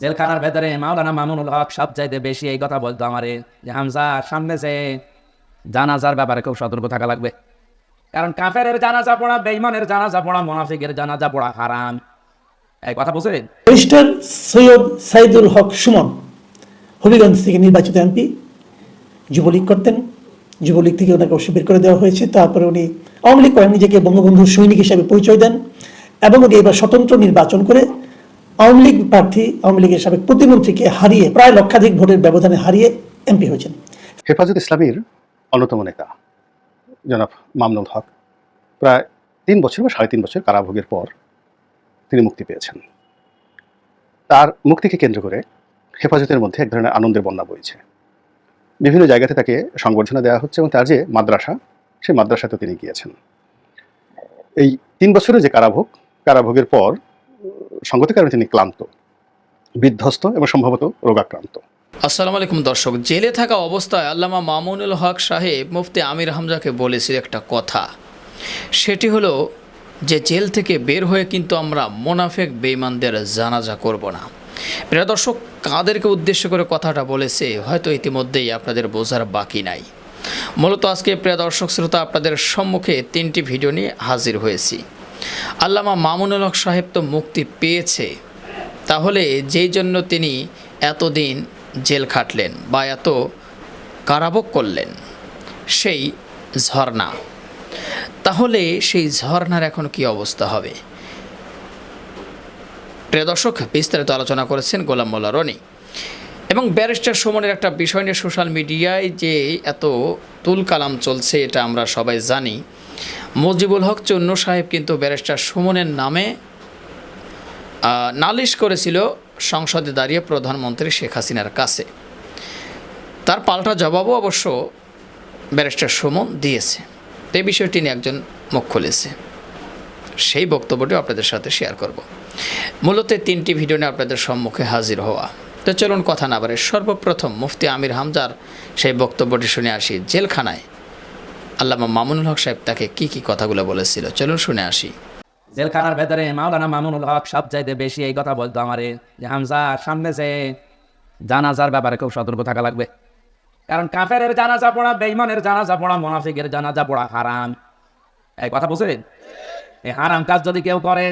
জেলখানার ভেতরে মাওলানা মামুনুল হক সব চাইতে বেশি এই কথা বলতো আমারে যে, হামজা, সামনে যে জানাজার ব্যাপারে খুব সতর্ক থাকা লাগবে। কারণ কাফেরের জানাজা পড়া বেইমানের জানাজা পড়া, মোনাফিকের জানাজা পড়া হারাম। এই কথা বুঝলেন ব্যারিস্টার সৈয়দ সাইদুল হক সুমন, হবিগঞ্জ থেকে নির্বাচিত এমপি, যুবলীগ করতেন। যুবলীগ থেকে ওনাকে বের করে দেওয়া হয়েছে। তারপরে উনি আওয়ামী লীগ করেন, নিজেকে বঙ্গবন্ধুর সৈনিক হিসেবে পরিচয় দেন এবং উনি এবার স্বতন্ত্র নির্বাচন করে আওয়ামী লীগ প্রার্থী, আওয়ামী লীগের সাবেক প্রতিমন্ত্রীকে হারিয়ে প্রায় লক্ষাধিক ভোটের ব্যবধানে হারিয়ে এমপি হয়েছেন। হেফাজত ইসলামের অন্যতম নেতা, জনাব মামনুল হক, প্রায় তিন বছর বা সাড়ে তিন বছর কারাভোগের পর তিনি মুক্তি পেয়েছেন। তার মুক্তিকে কেন্দ্র করে হেফাজতের মধ্যে এক ধরনের আনন্দের বন্যা বইছে। বিভিন্ন জায়গাতে তাকে সংবর্ধনা দেওয়া হচ্ছে এবং তার যে মাদ্রাসা, সেই মাদ্রাসাতেও তিনি গিয়েছেন। এই তিন বছরের যে কারাভোগ, কারাভোগের পর সঙ্গতির কারণে তিনি ক্লান্ত, বিধ্বস্ত এবং সম্ভবত রোগাক্রান্ত। আসসালামু আলাইকুম দর্শক, জেলে থাকা অবস্থায় আল্লামা মামুনুল হক সাহেব মুফতি আমির হামজাকে বলেছিল একটা কথা। সেটি হলো যে জেল থেকে বের হয়ে কিন্তু আমরা মোনাফেক বেইমানদের জানাজা করব না। প্রিয় দর্শক, কাদেরকে উদ্দেশ্য করে কথাটা বলেছে, হয়তো ইতিমধ্যেই আপনাদের বোঝার বাকি নাই। মূলত আজকে প্রিয় দর্শক শ্রোতা, আপনাদের সম্মুখে তিনটি ভিডিও নিয়ে হাজির হয়েছি। আল্লামা মামুনুল হক সাহেব তো মুক্তি পেয়েছে। তাহলে যেই জন্য তিনি এতদিন জেল খাটলেন বা এত কারাভোগ করলেন, সেই ঝর্ণা। তাহলে সেই ঝর্ণার এখন কি অবস্থা হবে? প্রিয় দর্শক, বিস্তারিত আলোচনা করেছেন গোলাম মোল্লা রনি। এবং ব্যারিস্টার সুমনের একটা বিষয় নিয়ে সোশ্যাল মিডিয়ায় যে এত তুল কালাম চলছে, এটা আমরা সবাই জানি। মজিবুল হক চন্ন সাহেব কিন্তু ব্যারিস্টার সুমনের নামে নালিশ করেছিল সংসদে দাঁড়িয়ে প্রধানমন্ত্রী শেখ হাসিনার কাছে। তার পাল্টা জবাবও অবশ্য ব্যারিস্টার সুমন দিয়েছে। এই বিষয়টি নিয়ে একজন মুখ খুলেছে। সেই বক্তব্যটি আপনাদের সাথে শেয়ার করব। মূলত তিনটি ভিডিও নিয়ে আপনাদের সম্মুখে হাজির হওয়া। তো চলুন কথা না বাড়ে সর্বপ্রথম মুফতি আমির হামজার সেই বক্তব্যটি শুনে আসি জেলখানায়। আল্লামা মামুনুল হক সাহেব তাকে কি কী কথাগুলো বলেছিল? চলুন শুনে আসি। জেলখানার ভেতরে মাওলানা মামুনুল হক সব চাইতে বেশি এই কথা বলতো আমারে, যে হামজা সামনে যে জানাজার ব্যাপারে খুব সতর্ক থাকা লাগবে। কারণ কাফেরের জানাজা পড়া বেইমানের জানাজা পড়া, মোনাফিকের জানাজা পড়া হারাম। এই কথা বুঝলেন? এই হারাম কাজ যদি কেউ করে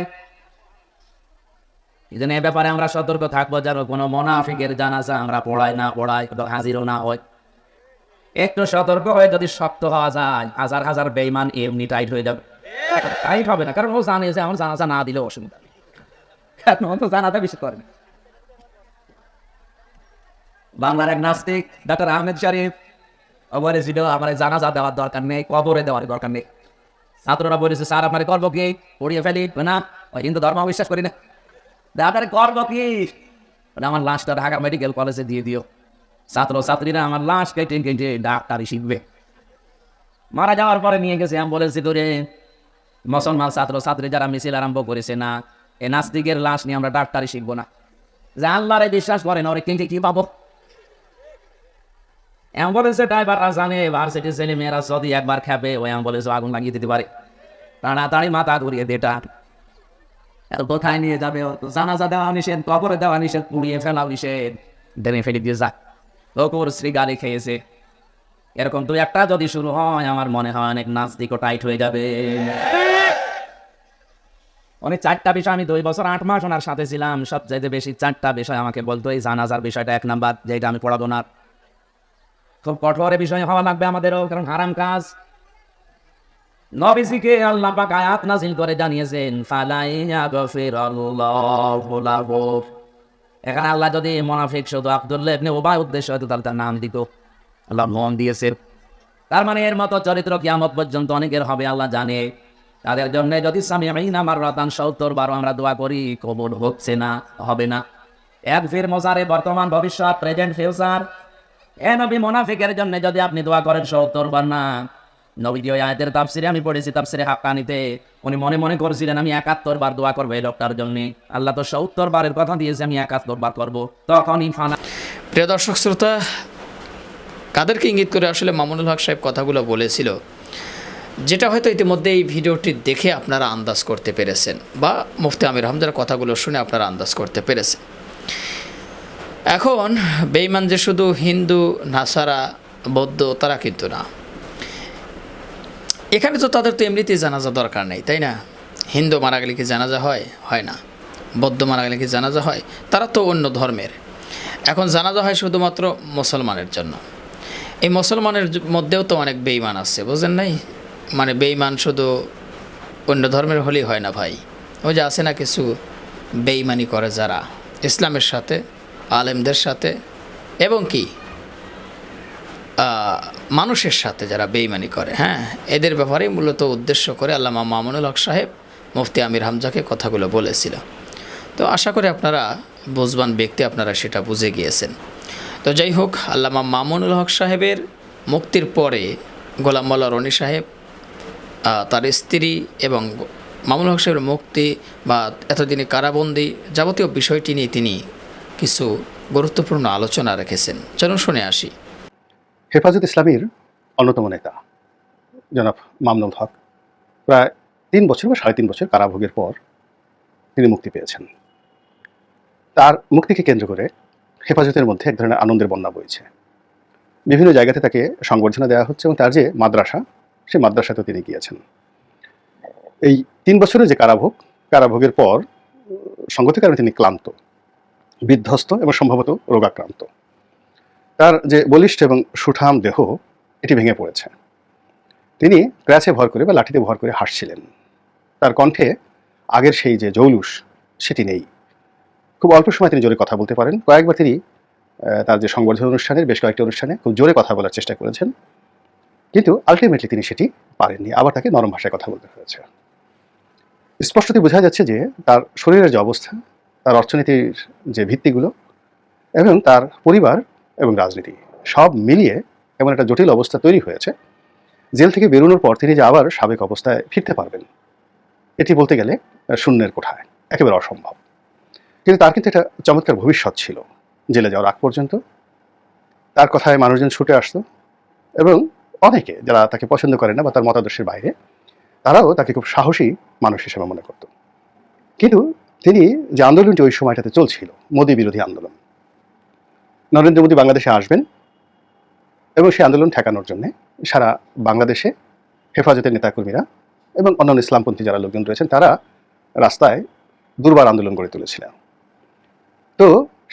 এই জন্য এ ব্যাপারে আমরা সতর্ক থাকব যেন কোনো মোনাফিকের জানাজা আমরা পড়াই না পড়াই, হাজিরও না হয় একটু সতর্ক হয়ে যদি শক্ত হওয়া যায়, হাজার হাজার বেইমান এমনি টাইট হয়ে যাবে। টাইট হবে না, কারণ ও জানে যে আমার জানাজা না দিলে অসুবিধা কারণ তো জানাতে বেশি করে। বাংলার এক নাস্তিক, ডাক্তার আহমেদ শরীফ ও বলেছিল আমার জানাজা দেওয়ার দরকার নেই, কবরে দেওয়ার দরকার নেই। ছাত্ররা বলেছে, স্যার, আপনার করব কি? পড়িয়ে ফেলি? না, ওই হিন্দু ধর্ম বিশ্বাস করি না। আপনার করব কি? আমার লাশটা ঢাকা মেডিকেল কলেজে দিয়ে দিও। ছাত্র, ছাত্রীরা আমার লাশ কেটে কেটে ডাক্তারি শিখবে। মারা যাওয়ার পরে নিয়ে গেছে অ্যাম্বুলেন্সে করে। মুসলমান ছাত্র, ছাত্রী যারা মিছিল আরম্ভ করেছে না, এ নাস্তিকের লাশ নিয়ে আমরা ডাক্তারি শিখব না। যে আল্লাহরে বিশ্বাস করে না ওরে কিন্তু কি পাবো? অ্যাম্বুলেন্সের ড্রাইভাররা জানে, ভার্সিটির ছেলে মেয়েরা যদি একবার খাবে ওই অ্যাম্বুলেন্সে আগুন লাগিয়ে দিতে পারে। তাড়াতাড়ি মাথা ঘুরিয়ে দেটা আর কোথায় নিয়ে যাবে জানাজা দেওয়া নিষেধ, কবরে দেওয়া নিষেধ, পুড়িয়ে ফেলা নিষেধ। ডেনে ফেলে দিয়ে যাক লোকর শ্রী গালি খেয়েছে। এরকম দু একটা যদি শুরু হয়, আমার মনে হয় অনেক নাস্তিকও টাইট হয়ে যাবে। অনেক চারটা বিষয় আমি দুই বছর আট মাস ওনার সাথে ছিলাম। সবচাইতে বেশি চারটা বিষয় আমাকে বলতো, এই জানাজার বিষয়টা এক নাম্বার, যেটা আমি পড়াবো না। খুব কঠোর বিষয় হওয়া লাগবে আমাদেরও, কারণ হারাম কাজ। নবীজিকে আল্লাহ পাক আয়াত নাজিল করে জানিয়েছেন লাহু। এখানে আল্লাহ যদি মোনাফিক শুধু আব্দুল্লাহ ইবনে উদ্দেশ্য হতো তাহলে তার নাম দিত। আল্লাহ মন দিয়েছে। তার মানে এর মতো চরিত্র কিয়ামত পর্যন্ত অনেকের হবে, আল্লাহ জানে। তাদের জন্য যদি স্বামী আমি আমার রতান সত্তর বারো আমরা দোয়া করি, কবুল হচ্ছে না, হবে না। এক ফির মজারে বর্তমান ভবিষ্যৎ, প্রেজেন্ট ফিউচার। এ নবী মোনাফিকের জন্য যদি আপনি দোয়া করেন সত্তর বার না নবীজি ওই আয়াতের তাফসিরে আমি পড়েছি তাফসিরে হাক্কানিতে উনি মনে মনে করছিলেন আমি একাত্তর বার দোয়া করব এই লোকটার জন্য আল্লাহ তো সত্তর বারের কথা দিয়েছে আমি একাত্তর বার করব তখনই ফানা প্রিয় দর্শক শ্রোতা, কাদেরকে ইঙ্গিত করে আসলে মামুনুল হক সাহেব কথাগুলো বলেছিল, যেটা হয়তো ইতিমধ্যে এই ভিডিওটি দেখে আপনারা আন্দাজ করতে পেরেছেন, বা মুফতি আমির হামজার কথাগুলো শুনে আপনারা আন্দাজ করতে পেরেছেন। এখন বেইমান যে শুধু হিন্দু, নাসারা, বৌদ্ধ, তারা কিন্তু না। এখানে তো তাদের তো এমনিতেই জানাজা দরকার নেই, তাই না? হিন্দু মারা গেলে কি জানাজা হয়? হয় না। বৌদ্ধ মারা গেলে কি জানাজা হয়? তারা তো অন্য ধর্মের। এখন জানাজা হয় শুধুমাত্র মুসলমানের জন্য। এই মুসলমানের মধ্যেও তো অনেক বেইমান আছে, বুঝলেন নাই? মানে বেইমান শুধু অন্য ধর্মের হলেই হয় না ভাই। ওই যে আছে না কিছু বেইমানি করে যারা, ইসলামের সাথে, আলেমদের সাথে, এবং কি? মানুষের সাথে যারা বেইমানি করে হ্যাঁ? এদের ব্যাপারে মূলত উদ্দেশ্য করে আল্লামা মামুনুল হক সাহেব মুফতি আমির হামজাকে কথাগুলো বলেছিল। তো আশা করি আপনারা, বুঝবান ব্যক্তি আপনারা সেটা বুঝে গিয়েছেন। তো যাই হোক, আল্লামা মামুনুল হক সাহেবের মুক্তির পরে গোলাম মোল্লা রনি সাহেব তার স্ত্রী এবং মামুনুল হক সাহেবের মুক্তি বা এতদিনে কারাবন্দি যাবতীয় বিষয়টি নিয়ে তিনি কিছু গুরুত্বপূর্ণ আলোচনা রেখেছেন। চলুন শুনে আসি। হেফাজত ইসলামীর অন্যতম নেতা, জনাব মামনুল হক। প্রায় তিন বছর বা সাড়ে তিন বছর কারাভোগের পর তিনি মুক্তি পেয়েছেন। তার মুক্তিকে কেন্দ্র করে হেফাজতের মধ্যে এক ধরনের আনন্দের বন্যা বইছে। বিভিন্ন জায়গাতে তাকে সংবর্ধনা দেওয়া হচ্ছে এবং তার যে মাদ্রাসা সে মাদ্রাসাতেও তিনি গিয়েছেন। এই তিন বছরের যে কারাভোগ, কারাভোগের পর সঙ্গতির কারণে তিনি ক্লান্ত, বিধ্বস্ত এবং সম্ভবত রোগাক্রান্ত। তার যে বলিষ্ঠ এবং সুঠাম দেহ, এটি ভেঙে পড়েছে। তিনি ক্র্যাচে ভর করে বা লাঠিতে ভর করে হাসছিলেন। তার কণ্ঠে আগের সেই যে জৌলুস, সেটি নেই। খুব অল্প সময় তিনি জোরে কথা বলতে পারেন। কয়েকবার তিনি তার যে সংবর্ধনা অনুষ্ঠানের, বেশ কয়েকটি অনুষ্ঠানে খুব জোরে কথা বলার চেষ্টা করেছেন। কিন্তু আলটিমেটলি তিনি সেটি পারেননি। আবার তাকে নরম ভাষায় কথা বলতে হয়েছে। স্পষ্টতই বোঝা যাচ্ছে যে তার শরীরের যে অবস্থা, তার অর্থনীতির যে ভিত্তিগুলো এবং তার পরিবার এবং রাজনীতি সব মিলিয়ে এমন একটা জটিল অবস্থা তৈরি হয়েছে। জেল থেকে বেরোনোর পর তিনি যে আবার সাবেক অবস্থায় ফিরতে পারবেন, এটি বলতে গেলে শূন্যের কোঠায়, একেবারে অসম্ভব। কিন্তু তার কিন্তু একটা চমৎকার ভবিষ্যৎ ছিল। জেলে যাওয়ার আগ পর্যন্ত তার কথায় মানুষজন ছুটে আসতো এবং অনেকে যারা তাকে পছন্দ করে না বা তার মতাদর্শের বাইরে, তারাও তাকে খুব সাহসী মানুষ হিসেবে মনে করত। কিন্তু তিনি যে আন্দোলনটি ওই সময়টাতে চলছিল, মোদী বিরোধী আন্দোলন নরেন্দ্র মোদী বাংলাদেশে আসবেন এবং সেই আন্দোলন ঠেকানোর জন্য সারা বাংলাদেশে হেফাজতের নেতাকর্মীরা এবং অন্যান্য ইসলামপন্থী যারা লোকজন রয়েছেন, তারা রাস্তায় দুর্বার আন্দোলন গড়ে তুলেছিলেন। তো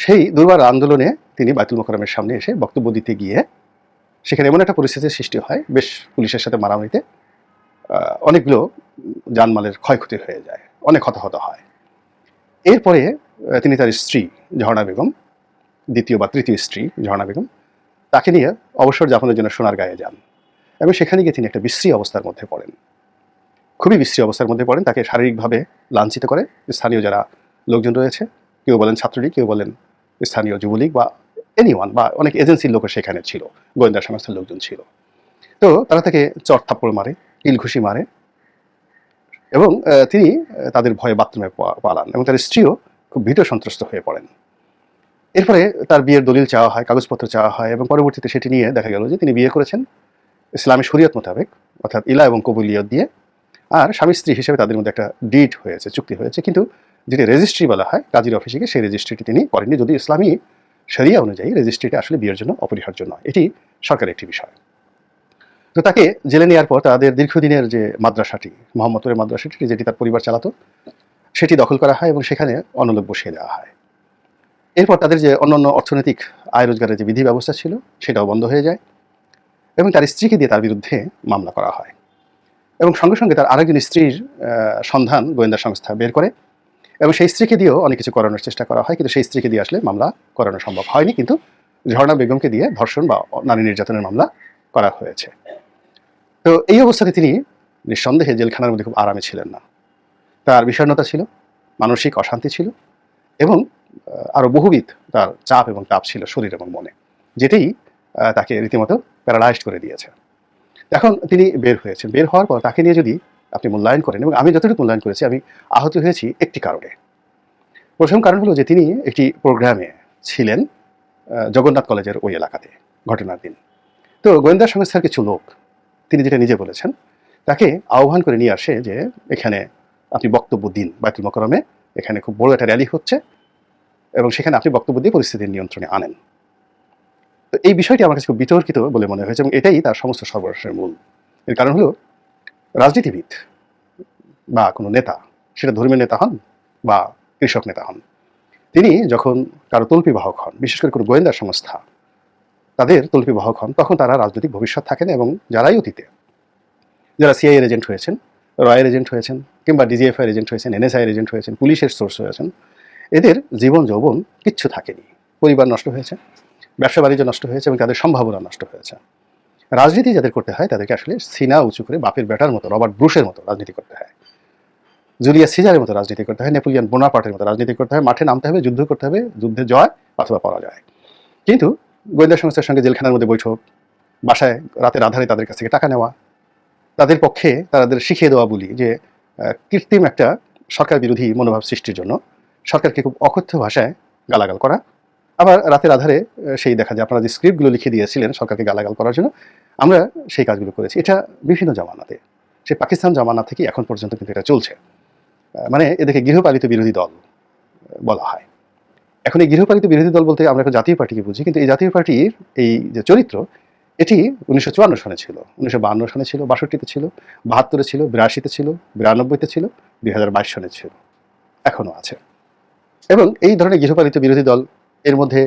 সেই দুর্বার আন্দোলনে তিনি বাইতুল মোকরমের সামনে এসে বক্তব্য দিতে গিয়ে সেখানে এমন একটা পরিস্থিতির সৃষ্টি হয়, বেশ পুলিশের সাথে মারামারিতে অনেকগুলো জানমালের ক্ষয়ক্ষতি হয়ে যায়, অনেক হতাহত হয়। এরপরে তিনি তার স্ত্রী ঝর্ণা বেগম দ্বিতীয় বা তৃতীয় স্ত্রী, ঝর্ণা বেগম, তাকে নিয়ে অবসর যাপনের জন্য সোনার গায়ে যান এবং সেখানে গিয়ে তিনি একটা বিশ্রী অবস্থার মধ্যে পড়েন। খুবই বিশ্রী অবস্থার মধ্যে পড়েন, তাকে শারীরিকভাবে লাঞ্ছিত করে স্থানীয় যারা লোকজন রয়েছে, কেউ বলেন ছাত্রলীগ, কেউ বলেন স্থানীয় যুবলীগ বা এনিওয়ান বা অনেক এজেন্সির লোকও সেখানে ছিল, গোয়েন্দা সংস্থার লোকজন ছিল। তো তারা তাকে চট থাপ্পড় মারে কিলঘুষি মারে এবং তিনি তাদের ভয়ে বাথরুমে পালান এবং তার স্ত্রীও খুব ভীত সন্ত্রস্ত হয়ে পড়েন। এরপরে তার বিয়ের দলিল চাওয়া হয়, কাগজপত্র চাওয়া হয় এবং পরবর্তীতে সেটি নিয়ে দেখা গেল যে তিনি বিয়ে করেছেন ইসলামী শরীয়ত মোতাবেক, অর্থাৎ ইলা এবং কবুলিয়ত দিয়ে। আর স্বামী স্ত্রী হিসেবে তাদের মধ্যে একটা ডিট হয়েছে, চুক্তি হয়েছে। কিন্তু যেটি রেজিস্ট্রি বলা হয়, কাজীর অফিসে গিয়ে সেই রেজিস্ট্রিটি তিনি করেননি। যদি ইসলামী সেরিয়া অনুযায়ী রেজিস্ট্রিটা আসলে বিয়ের জন্য অপরিহার্য নয়। এটি সরকারের একটি বিষয়। তো তাকে জেলে নেওয়ার পর তাদের দীর্ঘদিনের যে মাদ্রাসাটি, মোহাম্মদপুরের মাদ্রাসাটি, যেটি তার পরিবার চালাতো, সেটি দখল করা হয় এবং সেখানে অনলোক বসিয়ে দেওয়া হয়। এরপর তাদের যে অন্যান্য অর্থনৈতিক আয় রোজগারের যে বিধি ব্যবস্থা ছিল, সেটাও বন্ধ হয়ে যায় এবং তার স্ত্রীকে দিয়ে তার বিরুদ্ধে মামলা করা হয় এবং সঙ্গে সঙ্গে তার আরেকজন স্ত্রীর সন্ধান গোয়েন্দা সংস্থা বের করে এবং সেই স্ত্রীকে দিয়েও অনেক কিছু করানোর চেষ্টা করা হয়, কিন্তু সেই স্ত্রীকে দিয়ে আসলে মামলা করানো সম্ভব হয়নি, কিন্তু ঝর্ণা বেগমকে দিয়ে ধর্ষণ বা নারী নির্যাতনের মামলা করা হয়েছে। তো এই অবস্থাতে তিনি নিঃসন্দেহে জেলখানার মধ্যে খুব আরামে ছিলেন না। তার বিষণ্ণতা ছিল, মানসিক অশান্তি ছিল এবং আহ, আরও বহুবিধ তার চাপ এবং তাপ ছিল শরীর এবং মনে যেটাই তাকে রীতিমতো প্যারালাইজড করে দিয়েছে। এখন তিনি বের হয়েছেন। বের হওয়ার পর তাকে নিয়ে যদি আপনি মূল্যায়ন করেন এবং আমি যতটুকু মূল্যায়ন করেছি আমি আহত হয়েছি একটি কারণে। প্রথম কারণ হলো যে তিনি একটি প্রোগ্রামে ছিলেন জগন্নাথ কলেজের ওই এলাকাতে ঘটনার দিন। তো গোয়েন্দা সংস্থার কিছু লোক তিনি যেটা নিজে বলেছেন তাকে আহ্বান করে নিয়ে আসে যে এখানে আপনি বক্তব্য দিন বাইতুল মকরমে এখানে খুব বড় একটা র্যালি হচ্ছে। এবং সেখানে আপনি বক্তব্য দিয়ে পরিস্থিতির নিয়ন্ত্রণে আনেন। তো এই বিষয়টি আমার কাছে খুব বিতর্কিত বলে মনে হয়েছে এবং এটাই তার সমস্ত সর্বনাশের মূল। এর কারণ হলো, রাজনীতিবিদ বা কোনো নেতা, সেটা ধর্মীয় নেতা হন বা কৃষক নেতা হন, তিনি যখন কারও তল্পি বাহক হন, বিশেষ করে কোনো গোয়েন্দা সংস্থা, তাদের তল্পি বাহক হন, তখন তারা রাজনৈতিক ভবিষ্যৎ থাকেন এবং যারাই অতীতে, যারা সিআইএ এজেন্ট হয়েছেন, রয়ের এজেন্ট হয়েছেন কিংবা ডিজিএফআই এজেন্ট হয়েছেন এনএসআই এজেন্ট হয়েছেন, পুলিশের সোর্স হয়েছেন এদের জীবন যৌবন কিচ্ছু থাকেনি। পরিবার নষ্ট হয়েছে, ব্যবসা বাণিজ্য নষ্ট হয়েছে এবং তাদের সম্ভাবনা নষ্ট হয়েছে। রাজনীতি যাদের করতে হয় তাদেরকে আসলে সিনা উঁচু করে বাপের বেটার মতো, রবার্ট ব্রুশের মতো রাজনীতি করতে হয়। জুলিয়াস সিজারের মতো রাজনীতি করতে হয়, নেপোলিয়ান বোনাপার্টের মতো রাজনীতি করতে হয়, মাঠে নামতে হবে, যুদ্ধ করতে হবে, যুদ্ধে জয় অথবা পরাজয়। কিন্তু গোয়েন্দা সংস্থার সঙ্গে জেলখানার মধ্যে বৈঠক, বাসায় রাতের আধারে তাদের কাছ থেকে টাকা নেওয়া, তাদের পক্ষে তাদের শিখিয়ে দেওয়া বলি যে কৃত্রিম একটা সরকার বিরোধী মনোভাব সৃষ্টির জন্য সরকারকে খুব অকথ্য ভাষায় গালাগাল করা। আবার রাতের আধারে সেই দেখা যায়, আপনারা যে স্ক্রিপ্টগুলো লিখে দিয়েছিলেন সরকারকে গালাগাল করার জন্য, আমরা সেই কাজগুলো করেছি। এটা বিভিন্ন জামানাতে। সে পাকিস্তান জামানা থেকে এখন পর্যন্ত কিন্তু এটা চলছে। মানে এদেরকে গৃহপালিত বিরোধী দল বলা হয়। এখন এই গৃহপালিত বিরোধী দল বলতে আমরা এখন জাতীয় পার্টিকে বুঝি, কিন্তু এই জাতীয় পার্টির এই যে চরিত্র, এটি উনিশশো চুয়ান্ন সনে ছিল। উনিশশো সনে ছিল, বাষট্টিতে ছিল, বাহাত্তরে ছিল, বিরাশিতে ছিল, বিরানব্বইতে ছিল, দুই হাজার বাইশ সনে ছিল। এখনও আছে। এবং এই ধরনের গৃহপালিত বিরোধী দল এর মধ্যে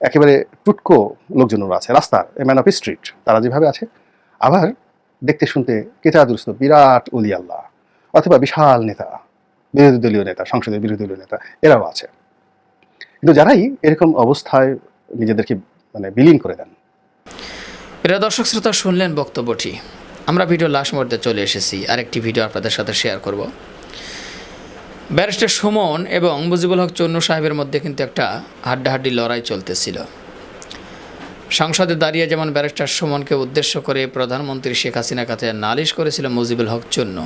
একেবারে টুটকো লোকজনও আছে, রাস্তার ম্যান অফ স্ট্রিট তারা যেভাবে আছে। আবার দেখতে শুনতে কেটাদুরস্ত বিরাট উলি আল্লাহ, অথবা বিশাল নেতা, বিরোধী দলীয় নেতা, সংসদের বিরোধী দলীয় নেতা, এরাও আছে। কিন্তু যারাই এরকম অবস্থায় নিজেদেরকে মানে বিলীন করে দেন। এরা দর্শক শ্রোতা, শুনলেন বক্তব্যটি। আমরা ভিডিও লাস্ট মুহূর্তে চলে এসেছি। আরেকটি ভিডিও আপনাদের সাথে শেয়ার করব। ব্যারিস্টার সুমন এবং মুজিবুল হক চন্নু সাহেবের মধ্যে কিন্তু একটা হাড্ডাহাড্ডি লড়াই চলতেছিল। সংসদে দাঁড়িয়ে যেমন ব্যারিস্টার সুমনকে উদ্দেশ্য করে প্রধানমন্ত্রী শেখ হাসিনার কাছে নালিশ করেছিল মুজিবুল হক চন্ন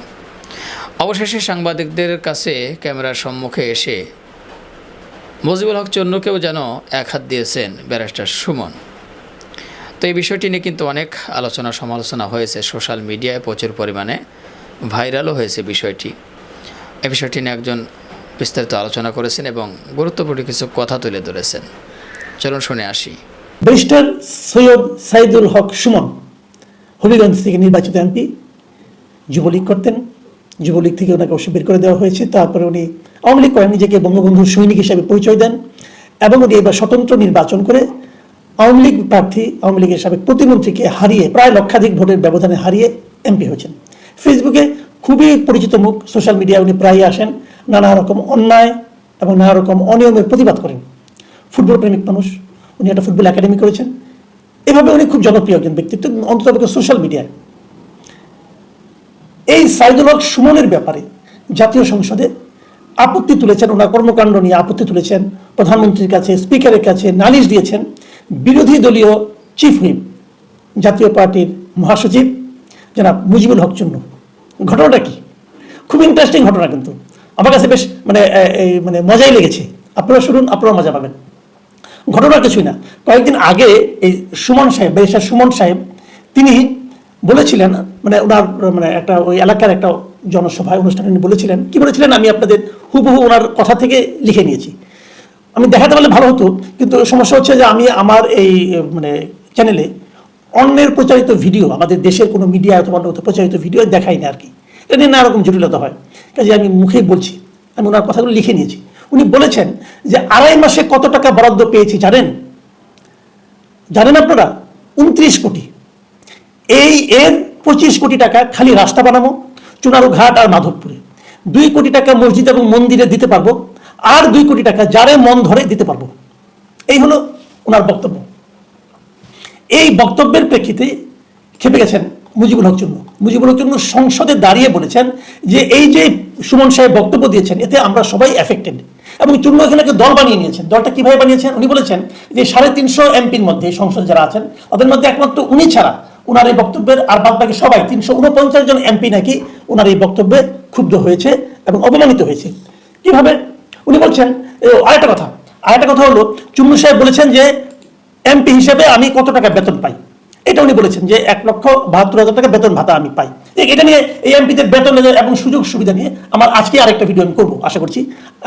অবশেষে সাংবাদিকদের কাছে ক্যামেরার সম্মুখে এসে মুজিবুল হক চন্নুকেও যেন এক হাত দিয়েছেন ব্যারিস্টার সুমন। তো এই বিষয়টি নিয়ে কিন্তু অনেক আলোচনা সমালোচনা হয়েছে। সোশ্যাল মিডিয়ায় প্রচুর পরিমাণে ভাইরালও হয়েছে বিষয়টি। এই বিষয়টি নিয়ে একজন বিস্তারিত আলোচনা করেছেন এবং গুরুত্বপূর্ণ কিছু কথা তুলে ধরেছেন। চলুন শুনে আসি। ব্যারিস্টার সৈয়দ সাইদুল হক সুমন হবিগঞ্জ থেকে নির্বাচিত এমপি, যুবলীগ করতেন। যুবলীগ থেকে ওনাকে অবশ্য বের করে দেওয়া হয়েছে। তারপরে উনি আওয়ামী লীগ করেন নিজেকে বঙ্গবন্ধুর সৈনিক হিসাবে পরিচয় দেন এবং উনি এবার স্বতন্ত্র নির্বাচন করে আওয়ামী লীগ প্রার্থী, আওয়ামী লীগের সাবেক প্রতিমন্ত্রীকে হারিয়ে প্রায় লক্ষাধিক ভোটের ব্যবধানে হারিয়ে এমপি হয়েছেন। ফেসবুকে খুবই পরিচিত মুখ সোশ্যাল মিডিয়ায় উনি প্রায়ই আসেন। নানা রকম অন্যায় এবং নানা রকম অনিয়মের প্রতিবাদ করেন। ফুটবল প্রেমিক মানুষ, উনি একটা ফুটবল একাডেমি করেছেন। এভাবে উনি খুব জনপ্রিয় একজন ব্যক্তিত্ব, অন্তত সোশ্যাল মিডিয়ায় এই সাইদুল হক সুমনের ব্যাপারে জাতীয় সংসদে আপত্তি তুলেছেন, ওনার কর্মকাণ্ড নিয়ে আপত্তি তুলেছেন, প্রধানমন্ত্রীর কাছে স্পিকারের কাছে নালিশ দিয়েছেন বিরোধী দলীয় চিফ হুইপ জাতীয় পার্টির মহাসচিব জনাব মুজিবুল হক চুন্নু। ঘটনাটা কি? খুব ইন্টারেস্টিং ঘটনা কিন্তু। আমার কাছে বেশ মানে এই মানে মজাই লেগেছে। আপনারা শুনুন আপনারা মজা পাবেন। ঘটনা কিছুই না। কয়েকদিন আগে এই সুমন সাহেব, ব্যারিস্টার সুমন সাহেব, তিনি বলেছিলেন মানে ওনার মানে একটা ওই এলাকার একটা জনসভায়, অনুষ্ঠানে উনি বলেছিলেন, কি বলেছিলেন আমি আপনাদের হুবহু ওনার কথা থেকে লিখে নিয়েছি। আমি দেখাতে পারলে ভালো হতো, কিন্তু সমস্যা হচ্ছে যে আমি আমার এই মানে চ্যানেলে অন্যের প্রচারিত ভিডিও, আমাদের দেশের কোনো মিডিয়া অথবা অন্য প্রচারিত ভিডিও দেখাই না আর কি। এটা নিয়ে নানা রকম জটিলতা হয়। কাজে আমি মুখেই বলছি, আমি ওনার কথাগুলো লিখে নিয়েছি। উনি বলেছেন যে আড়াই মাসে কত টাকা বরাদ্দ পেয়েছি জানেন? জানেন আপনারা? উনত্রিশ কোটি। এই এর পঁচিশ কোটি টাকা খালি রাস্তা বানাবো চুনারু ঘাট আর মাধবপুরে। দুই কোটি টাকা মসজিদ এবং মন্দিরে দিতে পারব, আর দুই কোটি টাকা যারে মন ধরে দিতে পারব। এই হলো ওনার বক্তব্য। এই বক্তব্যের প্রেক্ষিতে খেপে গেছেন মুজিবুল হক চুন্নু। মুজিবুল হক চুন্নু সংসদে দাঁড়িয়ে বলেছেন যে এই যে সুমন সাহেব বক্তব্য দিয়েছেন, এতে আমরা সবাই এফেক্টেড এবং চুন্নু এখানে দল বানিয়ে নিয়েছেন। দলটা কীভাবে বানিয়েছেন? উনি বলেছেন যে সাড়ে তিনশো এমপির মধ্যে সংসদ যারা আছেন, ওদের মধ্যে একমাত্র উনি ছাড়া ওনার এই বক্তব্যের আর বাদ বাকি সবাই তিনশো উনপঞ্চাশ জন এমপি নাকি ওনার এই বক্তব্যে ক্ষুব্ধ হয়েছে এবং অপমানিত হয়েছে। কীভাবে? উনি বলছেন আরেকটা কথা। আরেকটা কথা হলো, চুন্নু সাহেব বলেছেন যে এমপি হিসেবে আমি কত টাকা বেতন পাই? এটা উনি বলেছেন যে এক লক্ষ বাহাত্তর হাজার টাকা বেতন ভাতা আমি পাই। এটা নিয়ে এমপিদের বেতন এবং সুযোগ সুবিধা নিয়ে আমার আজকে আরেকটা ভিডিও আমি করব, আশা করছি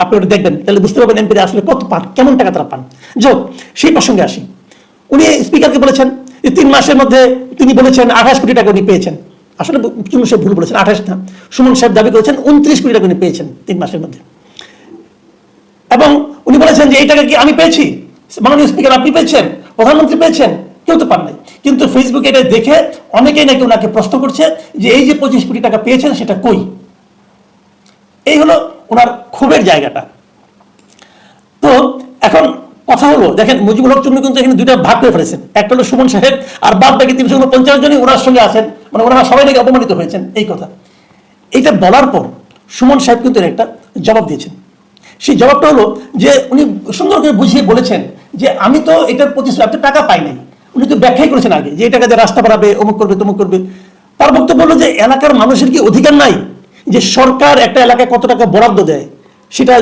আপনি ওটা দেখবেন। তাহলে বুঝতে পারবেন এমপিরা আসলে কত পান, কেমন টাকা তারা পান। যোগ সেই প্রসঙ্গে আসি। উনি স্পিকারকে বলেছেন যে তিন মাসের মধ্যে তিনি বলেছেন আঠাশ কোটি টাকা উনি পেয়েছেন। আসলে চুনু সাহেব ভুল বলেছেন? আঠাশ না। সুমন সাহেব দাবি করেছেন উনত্রিশ কোটি টাকা উনি পেয়েছেন তিন মাসের মধ্যে। এবং উনি বলেছেন যে এই টাকা কি আমি পেয়েছি? মাননীয় স্পিকার আপনি পেয়েছেন? প্রধানমন্ত্রী পেয়েছেন? কেউ তো পান নাই। কিন্তু ফেসবুকে এটা দেখে অনেকেই নাকি ওনাকে প্রশ্ন করছে যে এই যে পঁচিশ কোটি টাকা পেয়েছেন সেটা কই? এই হলো ওনার ক্ষোভের জায়গাটা। তো এখন কথা হলো, দেখেন মুজিবুল হক চুন্নু কিন্তু এখানে দুইটা ভাগ করে ফেলেছেন। একটা হলো সুমন সাহেব আর বাদ বাকি তিনশো পঞ্চাশ জনই ওনার সঙ্গে আছেন। মানে ওনারা সবাই নাকি অপমানিত হয়েছেন, এই কথা। এইটা বলার পর সুমন সাহেব কিন্তু একটা জবাব দিয়েছেন। সেই জবাবটা হলো যে উনি সুন্দর করে বুঝিয়ে বলেছেন যে আমি তো এটার আপনি টাকা পাই নাই। উনি তো ব্যাখ্যাই করেছেন আগে যে এটাকে টাকা দিয়ে রাস্তা বাড়াবে অমুক করবে, তমুক করবে। তার বক্তব্য হলো যে এলাকার মানুষের কি অধিকার নাই? যে সরকার একটা এলাকায় কত টাকা বরাদ্দ দেয়, সেটা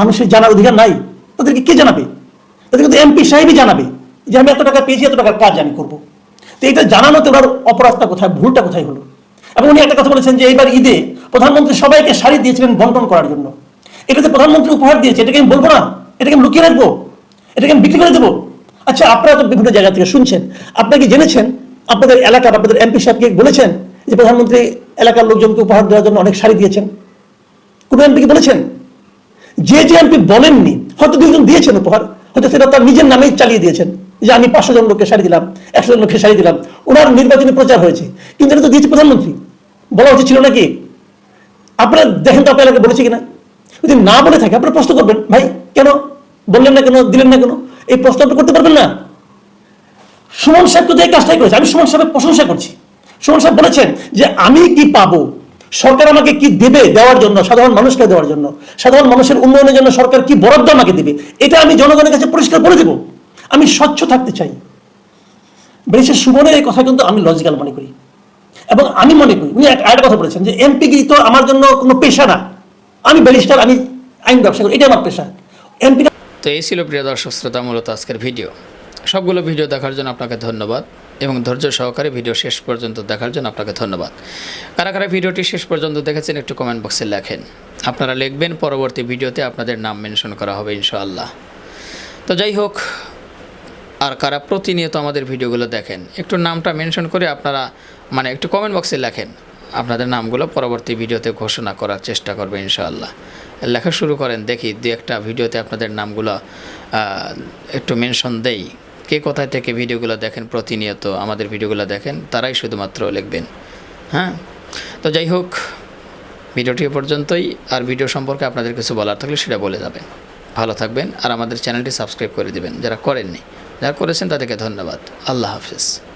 মানুষের জানার অধিকার নাই? তাদেরকে কে জানাবে? তাদেরকে কিন্তু এমপি সাহেবই জানাবে যে আমি এত টাকা পেয়েছি, এত টাকার কাজ আমি করব। তো এটা জানানো তো ওনার অপরাধটা কোথায়, ভুলটা কোথায় হলো? এবং উনি একটা কথা বলেছেন যে এইবার ঈদে প্রধানমন্ত্রী সবাইকে শাড়ি দিয়েছিলেন বন্টন করার জন্য। এটাতে প্রধানমন্ত্রী উপহার দিয়েছে, এটাকে আমি বলব না? এটাকে আমি লুকিয়ে রাখব? এটাকে আমি বিক্রি করে দেবো? আচ্ছা আপনারা তো বিভিন্ন জায়গা থেকে শুনছেন। আপনারা কি জেনেছেন? আপনাদের এলাকার আপনাদের এমপি সাহেবকে বলেছেন যে প্রধানমন্ত্রী এলাকার লোকজনকে উপহার দেওয়ার জন্য অনেক শাড়ি দিয়েছেন? কোনো এমপি কি বলেছেন? যে যে এমপি বলেননি, হয়তো দুজন দিয়েছেন উপহার, হয়তো সেটা তার নিজের নামেই চালিয়ে দিয়েছেন, যে আমি পাঁচশো জন লোককে শাড়ি দিলাম, একশো জন লোককে শাড়ি দিলাম, ওনার নির্বাচনী প্রচার হয়েছে। কিন্তু এটা তো দিয়েছে প্রধানমন্ত্রী। বলা উচিত ছিল নাকি? আপনারা দেখেন তো আপনার এলাকায় বলেছে কিনা? যদি না বলে থাকে, আপনারা প্রশ্ন করবেন, ভাই, কেন? বললেন না কেন? দিলেন না কেন? এই প্রশ্ন আপনি করতে পারবেন না। সুমন সাহেব তো এই কাজটাই করেছে, আমি সুমন সাহেবের প্রশংসা করছি। সুমন সাহেব বলেছেন যে, আমি কি পাবো? সরকার আমাকে কি দেবে দেওয়ার জন্য, সাধারণ মানুষকে দেওয়ার জন্য? সাধারণ মানুষের উন্নয়নের জন্য সরকার কি বরাদ্দ আমাকে দেবে? এটা আমি জনগণের কাছে পরিষ্কার করে দেব। আমি স্বচ্ছ থাকতে চাই। বেশি সুমনের এই কথা কিন্তু আমি লজিক্যাল মনে করি। এবং আমি মনে করি, উনি একটা কথা বলেছেন যে, এমপি গিরি তো আমার জন্য কোনো পেশা না। আমি ব্যারিস্টার, আমি আইন ব্যবসা করি এটা আমার পেশা। এমপি তো এই ছিল প্রিয় দর্শক শ্রোতা, মূলত আজকের ভিডিও। সবগুলো ভিডিও দেখার জন্য আপনাকে ধন্যবাদ এবং ধৈর্য সহকারে ভিডিও শেষ পর্যন্ত দেখার জন্য আপনাকে ধন্যবাদ। কারা কারা ভিডিওটি শেষ পর্যন্ত দেখেছেন একটু কমেন্ট বক্সে লেখেন। আপনারা লিখবেন, পরবর্তী ভিডিওতে আপনাদের নাম মেনশন করা হবে ইনশাআল্লাহ। তো যাই হোক, আর কারা প্রতিনিয়ত আমাদের ভিডিওগুলো দেখেন, একটু নামটা মেনশন করে আপনারা মানে একটু কমেন্ট বক্সে লেখেন। আপনাদের নামগুলো পরবর্তী ভিডিওতে ঘোষণা করার চেষ্টা করবে ইনশাআল্লাহ। লেখা শুরু করেন। দেখি দু একটা ভিডিওতে আপনাদের নামগুলো একটু মেনশন দেই। কে কোথায় থেকে ভিডিওগুলো দেখেন প্রতিনিয়ত, আমাদের ভিডিওগুলো দেখেন, তারাই শুধুমাত্র লিখবেন। হ্যাঁ? তো যাই হোক, ভিডিওটি পর্যন্তই। আর ভিডিও সম্পর্কে আপনাদের কিছু বলার থাকলে সেটা বলে যাবেন। ভালো থাকবেন, আর আমাদের চ্যানেলটি সাবস্ক্রাইব করে দেবেন, যারা করেননি। যারা করেছেন তাদেরকে ধন্যবাদ। আল্লাহ হাফিজ।